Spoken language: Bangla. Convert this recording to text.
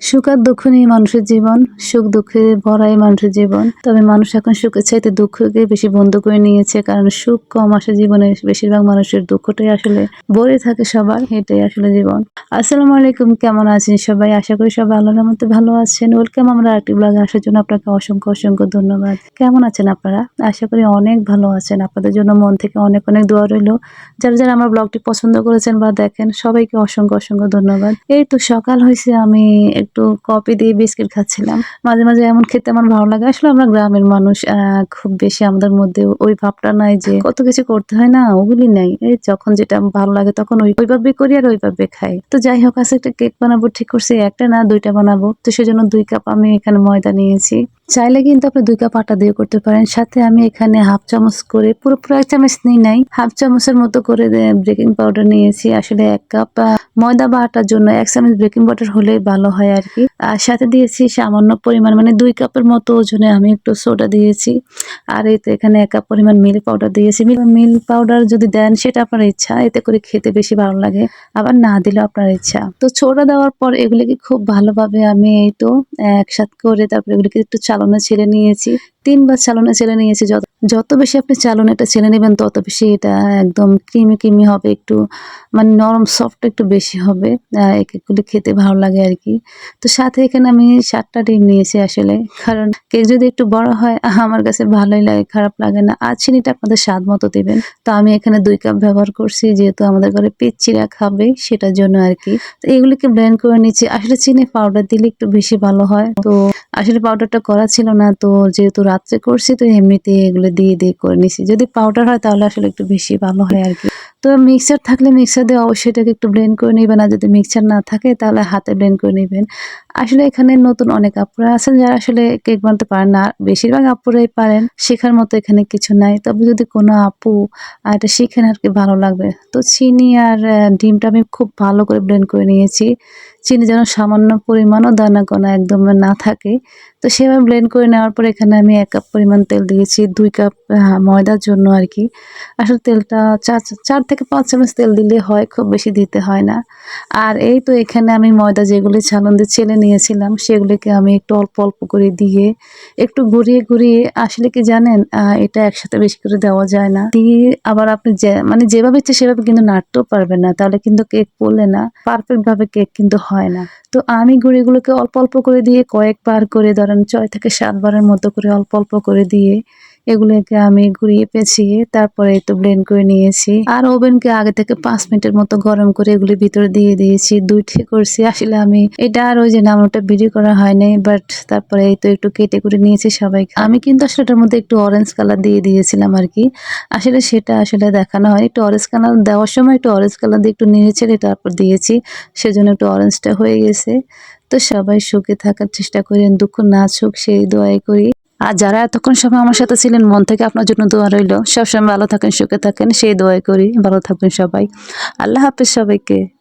সুখ আর দুঃখ নিয়ে মানুষের জীবন, সুখ দুঃখে ভরাই মানুষের জীবন। তবে মানুষ এখন সুখের চাইতে দুঃখকে বেশি বন্ধ করে নিয়েছে, কারণ সুখ কম আসে জীবনে। বেশিরভাগ মানুষের দুঃখটাই আসলে ভরে থাকে সবার, এটাই আসলে জীবন। আসসালামু আলাইকুম, কেমন আছেন সবাই? আশা করি সবাই আল্লাহর মতো ভালো আছেন। ওয়েলকাম আমরা আরেকটি ব্লগে আসার জন্য আপনাকে অসংখ্য অসংখ্য ধন্যবাদ। কেমন আছেন আপনারা? আশা করি অনেক ভালো আছেন। আপনাদের জন্য মন থেকে অনেক অনেক দোয়া রইল। যারা যারা আমার ব্লগটি পছন্দ করেছেন বা দেখেন, সবাইকে অসংখ্য অসংখ্য ধন্যবাদ। এই তো সকাল হয়েছে, আমি একটু কফি দিয়ে বিস্কিট খাচ্ছিলাম। মাঝে মাঝে এমন খেতে আমার ভালো লাগে। আসলে আমরা গ্রামের মানুষ খুব বেশি আমাদের মধ্যে ওই ভাবটা নাই যে কত কিছু করতে হয় না, ওগুলি নাই। এই যখন যেটা ভালো লাগে তখন ওই ওইভাবে করি আর ওইভাবে খাই। তো যাই হোক আছে একটা কেক বানাবো, ঠিক করছি, একটা না দুইটা বানাবো। তো সেজন্য দুই কাপ আমি এখানে ময়দা নিয়েছি। চাইলে কিন্তু আপনি দুই কাপ আটা দিয়ে করতে পারেন। সাথে আমি এখানে হাফ চামচ করে পুরো পুরো এক চামচ নিই নাই। হাফ চামচের মতো করে বেকিং পাউডার নিয়েছি। আসলে এক কাপ ময়দা বা আটার জন্য এক চামচ বেকিং পাউডার হলে ভালো হয় আর কি আর সাথে দিয়েছি সামান্য পরিমাণ মানে দুই কাপের মতো ওজনে আমি একটু সোডা দিয়েছি। আর এই তো এখানে এক কাপ পরিমাণ মিল্ক পাউডার দিয়েছি। মিল্ক পাউডার যদি দেন, সেটা আপনার ইচ্ছা। এতে করে খেতে বেশি ভালো লাগে। আবার না দিলেও আপনার ইচ্ছা। তো ছোড়া দেওয়ার পর এগুলিকে খুব ভালোভাবে আমি এই তো একসাথে করে, তারপরে এগুলিকে একটু চালনা ছেড়ে নিয়েছি। তিনবার চালনা ছেড়ে নিয়েছি যত যত বেশি আপনি চালনাটা ছেড়ে নেবেন তত বেশি এটা একদম ক্রিমি ক্রিমি হবে একটু মানে নরম সফট একটু বেশি হবে আহ, এই কেকগুলি খেতে ভালো লাগে আর কি। তো সাথে এখানে আমি সাতটা ডিম নিয়েছি আসলে কারণ কেক যদি একটু বড় হয় আমার কাছে ভালোই লাগে খারাপ লাগে না। আর চিনিটা আপনাদের স্বাদ মতো দেবেন। তো আমি এখানে দুই কাপ ব্যবহার করছি যেহেতু আমাদের ঘরে পিচ্চিরা খাবে সেটার জন্য আর কি। তো এগুলিকে ব্লেন্ড করে নিচ্ছি। আসলে চিনি পাউডার দিলে একটু বেশি ভালো হয়। তো আসলে পাউডারটা করা ছিল না তো যেহেতু রাত্রে করছি, তো এমনিতে এগুলো দিয়ে দিয়ে করে নিছি। যদি পাউডার হয় তাহলে আসলে একটু বেশি ভালো হয় আর কি। তো মিক্সার থাকলে মিক্সার দিয়ে অবশ্যই এটাকে একটু ব্লেন্ড করে নেবেন আর যদি মিক্সার না থাকে তাহলে হাতে ব্লেন্ড করে নেবেন। আসলে এখানে নতুন অনেক আপুরা আছেন যারা আসলে কেক বানাতে পারেন না, বেশিরভাগ আপুরাই পারেন, শেখার মতো এখানে কিছু নাই। তবে যদি কোনো আপু এটা শিখেন আর কি ভালো লাগবে। তো চিনি আর ডিমটা আমি খুব ভালো করে ব্লেন্ড করে নিয়েছি। চিনি যেন সামান্য পরিমাণও দানা কোনা একদম না থাকে। তো সেভাবে ব্লেন্ড করে নেওয়ার পর এখানে আমি এক কাপ পরিমাণ তেল দিয়েছি, দুই কাপ ময়দার জন্য আর কি। আসলে তেলটা চার চার থেকে পাঁচ চামচ তেল দিলে হয়, খুব বেশি দিতে হয় না। আর এই তো এখানে আমি ময়দা যেগুলি দিয়ে ছেলে নিয়েছিলাম, সেগুলিকে আমি একটু অল্প অল্প করে দিয়ে একটু ঘুরিয়ে ঘুরিয়ে, আসলে কি জানেন এটা একসাথে বেশি করে দেওয়া যায় না। দিয়ে আবার আপনি যে মানে যেভাবে ইচ্ছে সেভাবে কিন্তু নাড়তেও পারবেন না, তাহলে কিন্তু কেক পড়লে না পারফেক্টভাবে কেক কিন্তু হয় না। তো আমি গুঁড়িগুলোকে অল্প অল্প করে দিয়ে কয়েকবার করে, ধরেন ছয় থেকে সাতবারের মতো করে অল্প অল্প করে দিয়ে এগুলোকে আমি ঘুরিয়ে পেঁচিয়ে তারপরে একটু ব্লেন্ড করে নিয়েছি। আর ওভেনকে আগে থেকে পাঁচ মিনিটের মতো গরম করে এগুলি ভিতরে দিয়ে দিয়েছি। দুইটি করছি। আসলে আমি এটা আর ওই যে নামটা ভিডিও করা হয় নাই বাট তারপরে এই তো একটু কেটে করে নিয়েছি সবাই আমি কিন্তু আসলে এটার মধ্যে একটু অরেঞ্জ কালার দিয়ে দিয়েছিলাম আর কি। আসলে সেটা আসলে দেখানো হয়। একটু অরেঞ্জ কালার দেওয়ার সময় একটু অরেঞ্জ কালার দিয়ে একটু নেড়ে ছেড়ে তারপর দিয়েছি। সেজন্য একটু অরেঞ্জটা হয়ে গেছে। তো সবাই সুখে থাকার চেষ্টা করেন, দুঃখ না সুখ সেই দোয়াই করি। আর যারা এতক্ষণ সময় আমার সাথে ছিলেন, মন থেকে আপনার জন্য দোয়া রইল। সবসময় ভালো থাকেন, সুখে থাকেন। সেই দোয়াই করি। ভালো থাকবেন সবাই। আল্লাহ হাফিজ সবাইকে।